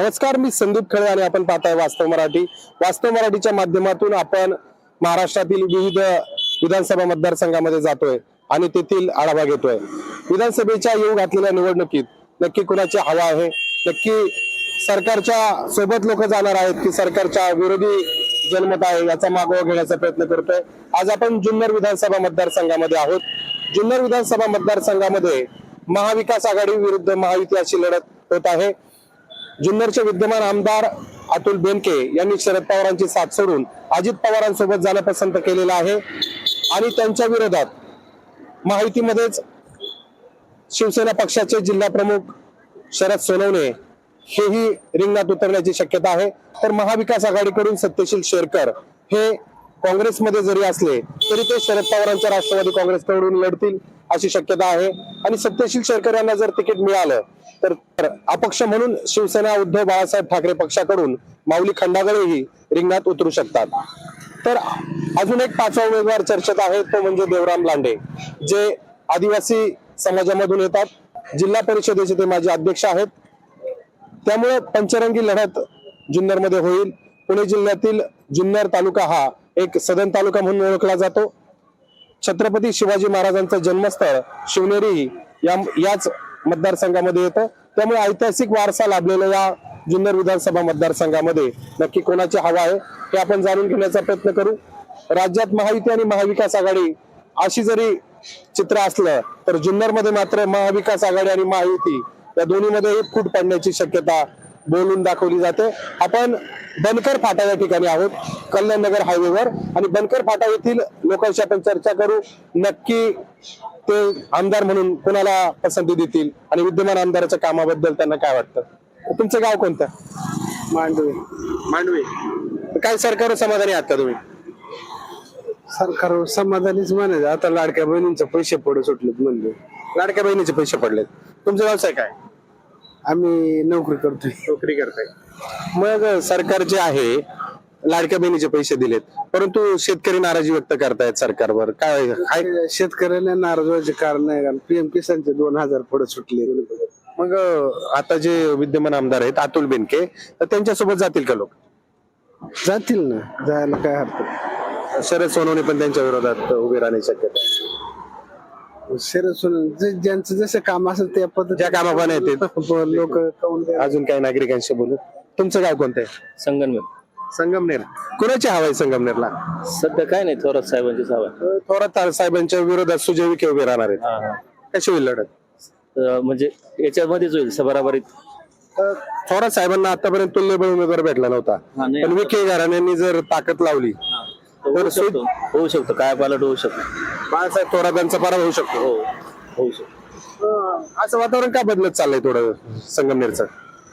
नमस्कार मी संदीप खळे आणि आपण पाहताय वास्तव मराठी. वास्तव मराठीच्या माध्यमातून आपण महाराष्ट्रातील विविध विधानसभा मतदारसंघामध्ये जातोय आणि तेथील आढावा घेतोय. विधानसभेच्या येऊ घातलेल्या निवडणुकीत नक्की कुणाची हवा आहे? नक्की सरकारच्या सोबत लोक जाणार आहेत की सरकारच्या विरोधी जनमत आहे याचा मागोवा घेण्याचा प्रयत्न करतोय? आज आपण जुन्नर विधानसभा मतदारसंघामध्ये आहोत. जुन्नर विधानसभा मतदारसंघामध्ये महाविकास आघाडी विरुद्ध महायुती अशी लढत होत आहे. जुन्नरचे विद्यमान आमदार अतुल बेनके यांनी शरद पवारांची साथ सोडून अजित पवारांसोबत जाणं पसंत केलेलं आहे. आणि त्यांच्या विरोधात माहितीमध्येच शिवसेना पक्षाचे जिल्हा प्रमुख शरद सोनवणे हेही रिंगणात उतरण्याची शक्यता आहे. तर महाविकास आघाडीकडून सत्यशील शेरकर हे काँग्रेसमध्ये जरी असले तरी ते शरद पवारांच्या राष्ट्रवादी काँग्रेसकडून लढतील. अशी शक्यता आहे. आणि सत्यशील शेरकर यांना जर तिकीट मिळालं तर तर अपक्ष म्हणून शिवसेना उद्धव बाळासाहेब ठाकरे पक्षाकडून माऊली खंडागळेही रिंगणात उतरू शकतात. तर अजून एक पाचवा उमेदवार चर्चेत आहे तो म्हणजे देवराम लांडे जे आदिवासी समाजामधून येतात. जिल्हा परिषदेचे ते माझे अध्यक्ष आहेत. त्यामुळे पंचरंगी लढत जुन्नरमध्ये होईल. पुणे जिल्ह्यातील जुन्नर तालुका हा एक सदन तालुका म्हणून ओळखला जातो. छत्रपती शिवाजी महाराजांचं जन्मस्थळ शिवनेरी या याच मतदारसंघामध्ये येतं. त्यामुळे ऐतिहासिक वारसा लाभलेल्या या जुन्नर विधानसभा मतदारसंघामध्ये नक्की कोणाची हवा आहे हे आपण जाणून घेण्याचा प्रयत्न करू. राज्यात महायुती आणि महाविकास आघाडी अशी जरी चित्र असलं तर जुन्नरमध्ये मात्र महाविकास आघाडी आणि महायुती या दोन्हीमध्ये फूट पडण्याची शक्यता बोलून दाखवली जाते. आपण बनकर फाटा या ठिकाणी आहोत कल्याण नगर हायवेवर आणि बनकर फाटा येथील लोकांशी आपण चर्चा करू. नक्की ते आमदार म्हणून कोणाला पसंती देतील? आणि विद्यमान आमदाराच्या कामाबद्दल त्यांना काय वाटतं? तुमचं गाव कोणतं? मांडवे. मांडवे. काय सरकार समाधानी आहात का तुम्ही? सरकार समाधानीच म्हणायचं. आता लाडक्या बहिणींचे पैसे पडू सुटलेत म्हणले. लाडक्या बहिणीचे पैसे पडलेत. तुमचा व्यवसाय काय? आम्ही नोकरी करतोय. नोकरी करताय. मग सरकार जे आहे लाडक्या बहिणीचे पैसे दिलेत. परंतु शेतकरी नाराजी व्यक्त करतायत सरकारवर. काय काय शेतकऱ्याला नाराज व्हायचे कारण नाही. कारण पीएम किसानचे दोन हजार पडत सुटले. मग आता जे विद्यमान आमदार आहेत अतुल बेनके तर त्यांच्यासोबत जातील का लोक? जातील ना. जायला काय हरकत शरद सोनवणे पण त्यांच्या विरोधात उभे राहण्याची शक्यता आहे. शरद सोन जे- ज्यांचं जसं काम असेल त्या पद्धती ज्या कामाप्रमाणे येतील. लोक अजून काही नागरिकांशी बोलू. तुमचं गाव कोणतं आहे? संगनमेर संगमनेर. कोणाची हवा आहे संगमनेरला? सध्या काय नाही थोरात साहेबांची हवा आहे. थोरात साहेबांच्या विरोधात सुजय विखे उभे राहणार आहेत. कशी होईल लढत? तर म्हणजे याच्यामध्येच होईल बराबरीत तर थोरात साहेबांना आतापर्यंत तुल्यबळ उमेदवार भेटला नव्हता. हा, नाही. पण विखे घराण्यांनी जर ताकद लावली तर होऊ शकतो होऊ शकतो. काय पालट होऊ शकतो. बाळासाहेब थोरातांचा पराभव होऊ शकतो. हो होऊ शकतो. असं वातावरण का बदलत चाललंय थोडं संगमनेरचं?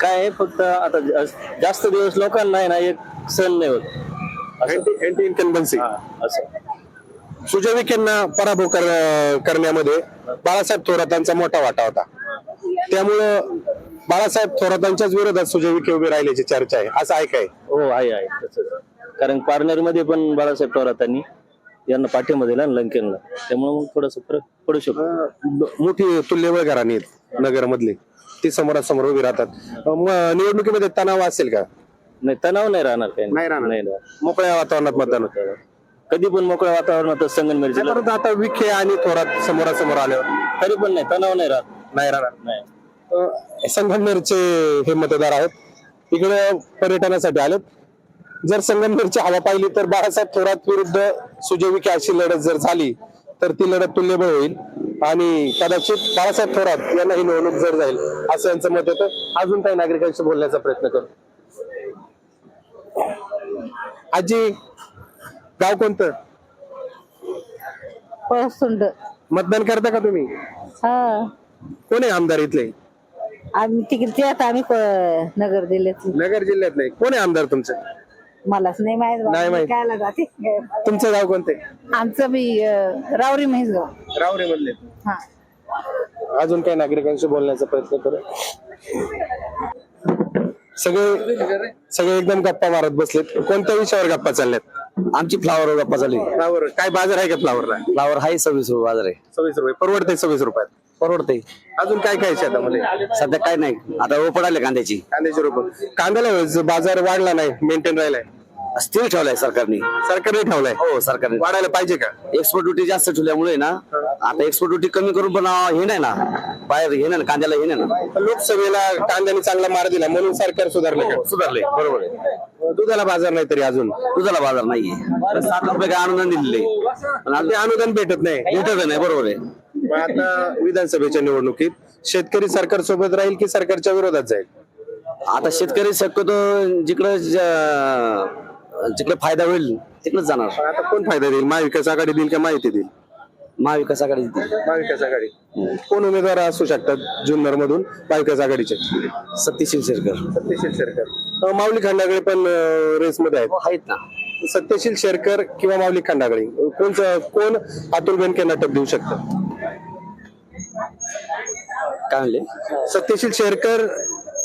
काय आहे, फक्त आता जा- जास्त दिवस लोकांना आहे ना एक सण नाही होत. असं. Anti incumbency. हा, असं. सुजय विखेंना पराभव कर- करण्यामध्ये बाळासाहेब थोरातांचा मोठा वाटा होता. त्यामुळं बाळासाहेब थोरातांच्याच विरोधात सुजय विखे उभे राहिल्याची चर्चा आहे. असं आहे काय? हो आहे आहे. तसंच. कारण पार्लरमध्ये पण बाळासाहेब थोरातांनी यांना पाठिंबा दिला ना लंकेनला. त्यामुळे मग थोडासा फरक पडू शकतो. मोठी तुल्यबळ घराणी आहेत नगर मधली ती समोरासमोर उभी राहतात. मग निवडणुकीमध्ये तणाव असेल का? नाही तणाव नाही राहणार काही. नाही राहणार. नाही राहणार. मोकळ्या वातावरणात मतदान होतं. कधी पण मोकळ्या वातावरणात संगनमेरची लढत. परंतु आता विखे आणि थोरात समोरासमोर आल्यावर? तरी पण नाही तणाव नाही राहत. नाही राहणार. नाही. अ, संगमनेरचे हे मतदार आहेत. इकडे पर्यटनासाठी आलेत. जर संगमनेरची हवा पाहिली तर बाळासाहेब थोरात विरुद्ध सुजय विखे अशी लढत जर झाली तर ती लढत तुल्यबळ होईल. आणि कदाचित बाळासाहेब थोरात यांना ही निवडणूक जर जाईल असं यांचं मत येतं अजून काही नागरिकांशी बोलण्याचा प्रयत्न करू. आजी गाव कोणतं? मतदान करता का तुम्ही? हा. कोण आहे आमदार इथले? आम्ही तिकडे ते आता आम्ही प- नगर जिल्ह्यात नगर जिल्ह्यातले. कोण आहे आमदार तुमचं? मलाच नाही माहीत बाबा. नाही माहीत. कायला जाते? तुमचं गाव कोणते? आमचं मी अं, रावरी म्हैसगाव. रावरे मधले हा. अजून काही नागरिकांशी बोलण्याचा प्रयत्न करू? सगळे सगळे एकदम गप्पा मारत बसलेत. कोणत्या विषयावर गप्पा चालल्यात? आमची फ्लावर गप्पा चालू फ्लावर. काय बाजार आहे का फ्लावरला? फ्लावर आहे सव्वीस रुपये बाजार आहे. सव्वीस रुपये. परवडते सव्वीस रुपयात. परवडते अजून काय काय शेतामध्ये सध्या काय नाही. आता रोपड आले कांद्याची. कांद्याचे रोप. कांद्याला बाजार वाढला नाही मेंटेन राहिलाय. स्थिर ठेवलाय सरकारने. सरकारने ठेवलाय? हो सरकारने. वाढायला पाहिजे का? एक्सपोर्ट ड्युटी जास्त ठेवल्यामुळे ना आता एक्सपोर्ट ड्युटी कमी करून पण हे नाही ना. बाहेर हे नाही ना कांद्याला हे नाही ना. लोकसभेला कांद्याने चांगला मार दिला म्हणून सरकार सुधारलं का? सुधारले बरोबर आहे. दुधाला बाजार नाही तरी अजून. दुधाला बाजार नाहीये. सात रुपये काय अनुदान दिलेले. पण ते अनुदान भेटत नाही. भेटत नाही बरोबर आहे. मग आता विधानसभेच्या निवडणुकीत शेतकरी सरकार सोबत राहील की सरकारच्या विरोधात जाईल? आता शेतकरी शक्यतो जिकडं ज- जिकडे फायदा होईल तिकडेच जाणार. पण आता कोण फायदा देईल? महाविकास आघाडी देईल का माहिती देईल? महाविकास आघाडी महाविकास आघाडी. कोण उमेदवार असू शकतात जुन्नर मधून महाविकास आघाडीचे? सत्यशील शेरकर. सत्यशील शेरकर. माऊली खंडागळे पण रेस मध्ये आहेत. हो, आहेत ना. सत्यशील शेरकर किंवा माऊली खंडागळे? कोण कोण अतुल बेनकेंना टप देऊ शकतं? काय म्हणले सत्यशील शेरकर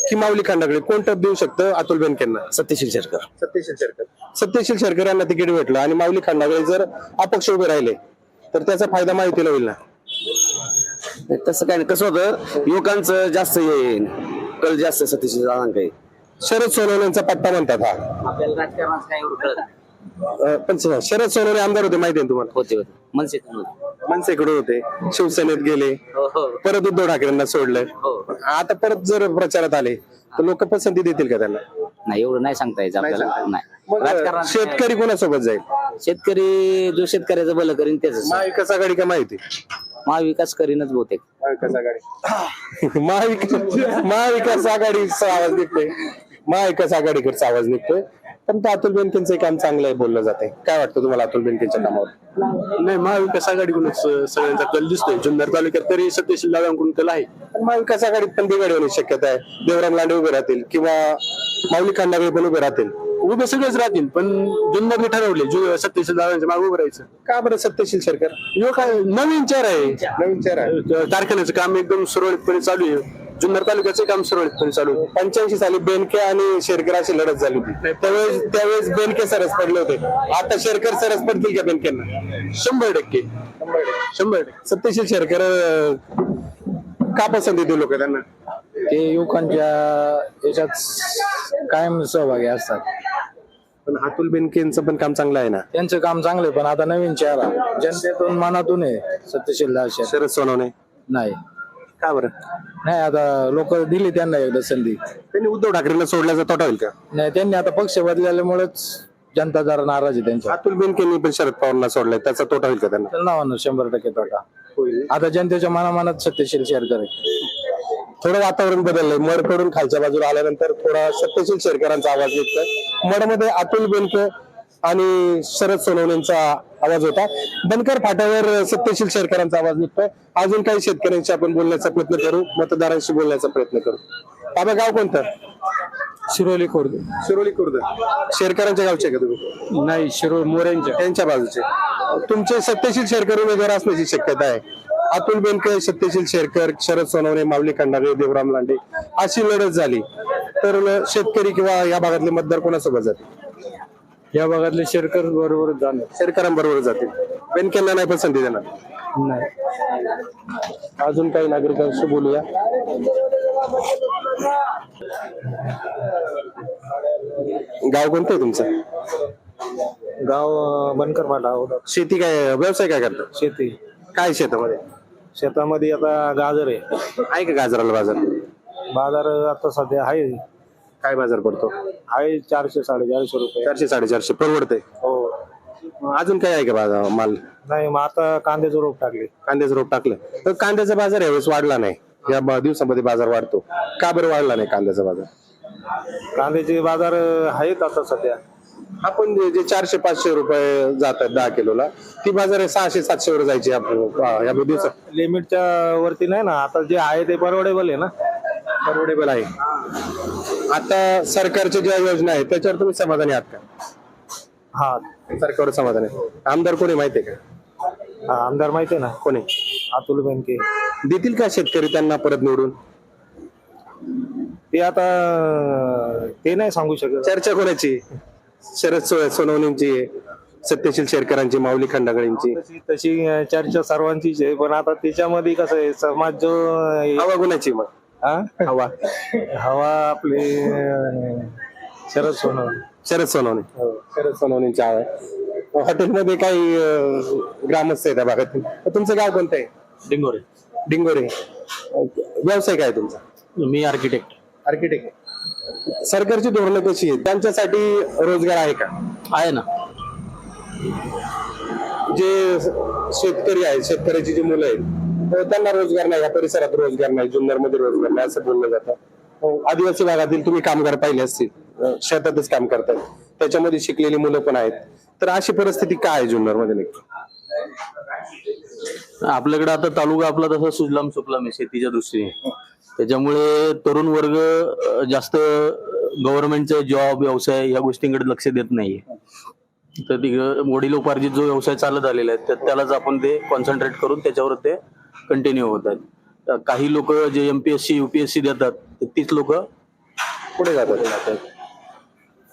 की माऊली खंडागळे? कोण टप देऊ शकतं अतुल बेनकेंना? सत्यशील शेरकर. सत्यशील शेरकर. सत्यशील शेरकर यांना तिकीट भेटलं आणि माऊली खंडागळे जर अपक्ष उभे राहिले तर त्याचा फायदा माहितीला होईल ना? तसं काय नाही. कसं होतं युवकांचं जास्त हे कल जास्त सत्यशील काही शरद सोनवणेंचा पट्टा म्हणतात हा. आपल्याला राजकारणाचं काय एवढं कळत अं, पण शरद सोनवणे आमदार होते माहिती आहे ना तुम्हाला? होते होते. मनसे मनसेकडे होते. शिवसेनेत गेले. हो हो. परत उद्धव ठाकरेंना सोडलं. हो. आता परत जर प्रचारात आले तर लोक पसंती देतील का त्यांना? नाही एवढं नाही सांगता यायचं आपल्याला. नाही. मग राजकारणात शेतकरी कोणासोबत जाईल? शेतकरी जो शेतकऱ्याचं भलं करीन त्याच महाविकास आघाडी का माहिती? महाविकास करीनच बहुतेक. महाविकास आघाडी. महाविकास महाविकास आघाडीचा आवाज निघतोय. महाविकास आघाडीकडचा आवाज निघतोय. पण ते अतुल बेनकेंचं काम चांगलं आहे बोललं जाते काय वाटतं तुम्हाला अतुल बेनकेंच्या कामावर? नाही महाविकास आघाडीकडूनच सगळ्यांचा कल दिसतोय. जुन्नर तालुक्यात तरी सत्यशील दादांकडून कल आहे. पण महाविकास आघाडीत पण बिघड होण्याची शक्यता आहे. देवराम लांडे उभे राहतील किंवा माऊली खंडागळे पण उभे राहतील. उभे सगळेच राहतील पण जुन्नरने ठरवले जु- सत्यशील दादांच्या मागे उभं राहायचं. का बरं सत्यशील सरकार युवक आहे, नवीन चेहरा आहे. नवीन चेहरा आहे. कारखान्याचं काम एकदम सुरळीतपणे चालू आहे. जुन्नर तालुक्याचं काम सुरळीतपणे चालू पंच्याऐंशी साली बेनके आणि शेरकर अशी लढत झाली होती. त्यावेळेस त्यावेळेस बेनके सरस पडले होते. आता शेरकर सरस पडतील का बेनकेंना? शंभर टक्के. शंभर टक्के. सत्यशील शेरकर अं, का पसंती देऊ लोक त्यांना? ते युवकांच्या याच्यात कायम सहभागी असतात. पण अतुल बेनकेंचं पण काम चांगलं आहे ना? त्यांचं काम चांगलं आहे, पण आता नवीन चेहरा. जनतेतून मनातून आहे सत्यशील दास. शरद सोनवणे. नाही. का बरं? नाही आता लोक दिली त्यांना एकदा संधी. त्यांनी उद्धव ठाकरेंना सोडल्याचा तोटा होईल का? नाही त्यांनी आता पक्ष बदलल्यामुळेच जनता जरा नाराज आहे त्यांच्या अतुल बेनकेंनी पण शरद पवारला सोडलाय त्याचा तोटा होईल का त्यांना? त्यांना म्हणून शंभर टक्के तोटा. आता जनतेच्या मनामनात सत्यशील शेअर करे थोडं वातावरण बदललंय मडकडून खालच्या बाजूला आल्यानंतर थोडा सत्यशील शेरकरांचा आवाज निघतोय. मडमध्ये अतुल बेनके आणि शरद सोनवणेंचा आवाज होता. बनकर फाट्यावर सत्यशील शेरकरांचा आवाज निघतोय. अजून काही शेतकऱ्यांशी आपण बोलण्याचा प्रयत्न करू मतदारांशी बोलण्याचा प्रयत्न करू. बाबा गाव कोणतं? शिरोली खुर्द. शिरोली खुर्द. शेरकरांच्या गावचे का तुम्ही? नाही शिरो मोऱ्यांच्या त्यांच्या बाजूचे. तुमचे सत्यशील शेरकर उमेदवार असण्याची शक्यता आहे. अतुल बेनके सत्यशील शेरकर शरद सोनवणे माऊली खंडारे देवराम लांडे अशी लढत झाली. तर शेतकरी किंवा या भागातले मतदार कोणासोबत जातील? या भागातले शेरकर बरोबर जाणार. शेरकरांबरोबर जातील. बेनकेंना नाही पसंती देणार. नाही. अजून काही नागरिकांशी बोलूया. गाव कोणतं आहे तुमचं? गाव बनकर फाटा शेती काय व्यवसाय काय करतात शेती. काय शेतामध्ये? शेतामध्ये आता गाजर आहे. आहे का गाजराला बाजार? बाजार आता सध्या आहे. काय बाजार पडतो? आहे चारशे साडेचारशे रुपये. चारशे साडेचारशे. परवडतंय? हो. अजून काय आहे का बाजार माल? नाही मग आता कांद्याचं रोप टाकले. कांद्याचं रोप टाकलं. तर कांद्याचा बाजार यावेळेस वाढला नाही. या ब- दिवसामध्ये बाजार वाढतो. का बरं वाढला नाही कांद्याचा बाजार? कांद्याचे बाजार आहेत आता सध्या. आपण जे- जे चारशे पाचशे रुपये जातात दहा किलोला ती बाजार आहे सहाशे सातशे वर जायची या दिवसात. लिमिटच्या वरती नाही ना आता जे आहे ते परवडेबल आहे ना. परवडेबल आहे. आता सरकारच्या ज्या योजना आहेत त्याच्यावर तुम्ही समाधानी आहात का? हा. सरकारवर समाधान आहे आमदार कोणी माहितीये का? हा, आमदार माहिती आहे ना. कोणी? अतुल बेनके. देतील का शेतकरी त्यांना परत निवडून? ते आता ते नाही सांगू शकत. चर्चा कोणाची? शरद सो- सोनवणेंची आहे सत्यशील शेरकरांची माऊली खंडागळींची. तशी तशी अं, चर्चा सर्वांचीच आहे. पण आता त्याच्यामध्ये कसं आहे समाज जो अं, हवा मग? हा? हवा. हवा आपले शरद सोनवणे. शरद सोनवणे. शरद सोनवणेंची हवा आहे हॉटेलमध्ये काही अं, ग्रामस्थ आहेत त्या भागातील. तुमचं गाव कोणतं आहे? डिंगोरे. डिंगोरे. व्यवसाय काय आहे तुमचा? मी आर्किटेक्ट आर्किटेक्ट सरकारची धोरणं कशी आहेत? त्यांच्यासाठी रोजगार आहे का? आहे ना. जे शेतकरी आहेत शेतकऱ्याची जी मुलं आहेत तर त्यांना रोजगार नाही या परिसरात रोजगार नाही जुन्नरमध्ये रोजगार नाही असं बोललं जातं. हो, आदिवासी भागातील तुम्ही कामगार पाहिले असतील शेतातच काम करतात त्याच्यामध्ये शिकलेली मुलं पण आहेत. तर अशी परिस्थिती काय आहे जुन्नरमध्ये नक्की आपल्याकडे आता तालुका आपला तसा सुजलाम सुफलाम आहे शेतीच्या दृष्टीने. त्याच्यामुळे तरुण वर्ग जास्त गव्हर्नमेंटचा जॉब व्यवसाय या गोष्टींकडे लक्ष देत नाहीये. तर ती वडिलोपार्जित जो व्यवसाय चालत आलेला आहे त्यालाच आपण ते कॉन्सन्ट्रेट करून त्याच्यावर ते कंटिन्यू होत आहेत तर काही लोक जे एमपीएससी युपीएससी देतात तर तीच लोक पुढे जातात.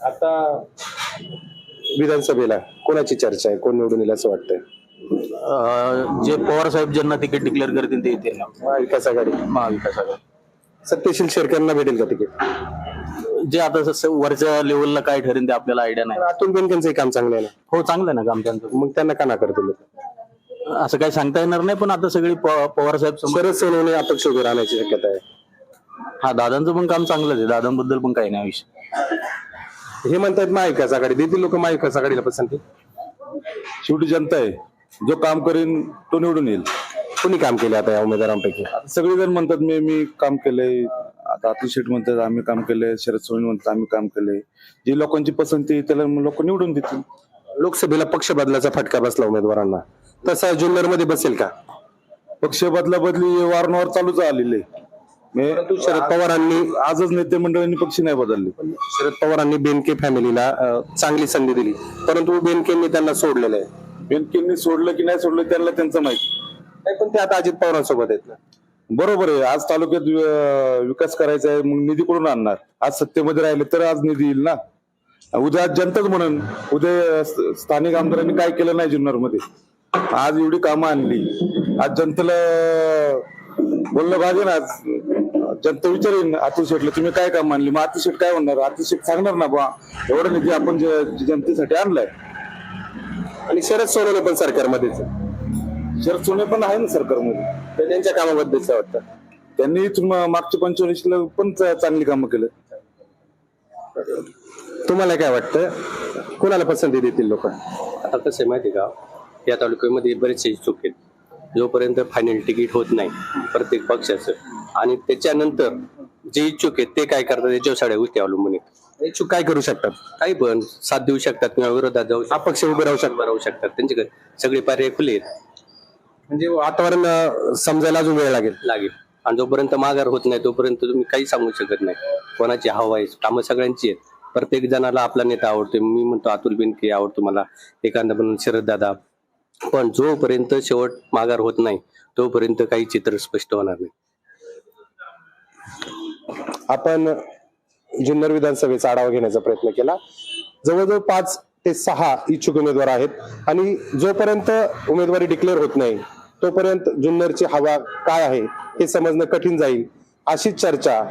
आता विधानसभेला कोणाची चर्चा आहे? कोण निवडून येईल असं वाटतंय? जे पवार साहेब ज्यांना तिकीट डिक्लेअर करतील ते येतील महाविकास आघाडी. महाविकास आघाडी. सत्यशील शेरकरांना भेटेल का तिकीट? जे आता वरच्या लेवलला काय ठरेल ते आपल्याला आयडिया नाही. अतुल बेनकेंचं काम चांगलं आहे ना. हो चांगलं आहे ना काम त्यांचं. मग त्यांना का तुम्ही असं काही सांगता येणार नाही पण आता सगळी प- पवार साहेब शरद सोनवणे अपक्ष उभे राहण्याची शक्यता आहे. हा दादांचं पण काम चांगलंच आहे. दादांबद्दल पण काही नाही विषय. हे म्हणतात महाविकास आघाडी. देतील लोक महाविकास आघाडीला पसंती? शेवटी जनता आहे. जो काम करेन तो निवडून येईल. कोणी काम केले आता या उमेदवारांपैकी? सगळेजण म्हणतात मी मी काम केलंय. आता अतुल शेठ म्हणतात आम्ही काम केलंय. शरद सोनी म्हणतात आम्ही काम केलंय. जी लोकांची पसंती आहे, त्याला लोक निवडून देतील. लोकसभेला पक्ष बदलाचा फटका बसला उमेदवारांना. तसा जुन्नरमध्ये बसेल का? पक्ष बदला बदली वारंवार चालूच आलेले शरद पवारांनी आजच नेते मंडळींनी पक्ष नाही बदलले. शरद पवारांनी बेनके फॅमिलीला अं, चांगली संधी दिली. परंतु बेनकेंनी त्यांना सोडलेलं आहे. बेनकेंनी सोडलं की नाही सोडलं त्यांना त्यांचं माहिती. नाही, पण ते आता अजित पवारांसोबत आहेत ना. बरोबर आहे. आज तालुक्यात विकास करायचा आहे मग निधी कुठून आणणार? आज सत्तेमध्ये राहिले तर आज निधी येईल ना? उद्या आज जनताच म्हणून उद्या स- स्थानिक आमदारांनी काय केलं नाही जुन्नरमध्ये आज एवढी कामं आणली. आज जनतेला बोललं पाहिजे ना आज. जनता विचारेन अतुल शेठला तुम्ही काय काम आणली? मग अतुल शेठ काय म्हणणार? अतुल शेठ सांगणार ना बा एवढं निधी आपण ज- जनतेसाठी आणलाय. आणि शरद सोनवणे पण सरकारमध्येच आहे. शरद सोने पण आहे ना सरकारमध्ये. तर त्यांच्या कामाबद्दलच वाटतं. त्यांनी मागच्या पंचवर्षीला पण चांगली कामं केलं. तुम्हाला काय वाटतं? कोणाला पसंती देतील लोक? आता कसं आहे माहिती आहे का? या तालुक्यामध्ये बरेचसे इच्छुक आहेत. जोपर्यंत फायनल तिकीट होत नाही प्रत्येक पक्षाचं. आणि त्याच्यानंतर जे इच्छुक आहेत ते काय करतात याच्यावर सगळ्या गोष्टी अवलंबून आहेत. इच्छुक काय करू शकतात? काही पण साथ देऊ शकतात किंवा विरोधात जाऊ शकतात. अपक्ष उभे राहू शकतात. राहू शकतात. त्यांच्याकडे सगळे पर्याय खुले आहेत. म्हणजे वातावरण समजायला अजून वेळ लागेल. लागेल. आणि जोपर्यंत माघार होत नाही तोपर्यंत तुम्ही काही सांगू शकत नाही. कोणाची हवा आहे कामं सगळ्यांची आहेत. प्रत्येक जणाला आपला नेता आवडतो मी म्हणतो अतुल बेनके आवडतो मला. एखादा म्हणून शरद दादा पण जोपर्यंत शेवट माघार होत नाही तोपर्यंत काही चित्र स्पष्ट होणार नाही. आपण जुन्नर विधानसभेचा आढावा घेण्याचा प्रयत्न केला. जवळजवळ पाच ते सहा इच्छुक उमेदवार आहेत आणि जोपर्यंत उमेदवारी डिक्लेअर होत नाही तोपर्यंत जुन्नरची हवा काय आहे हे समजणं कठीण जाईल अशीच चर्चा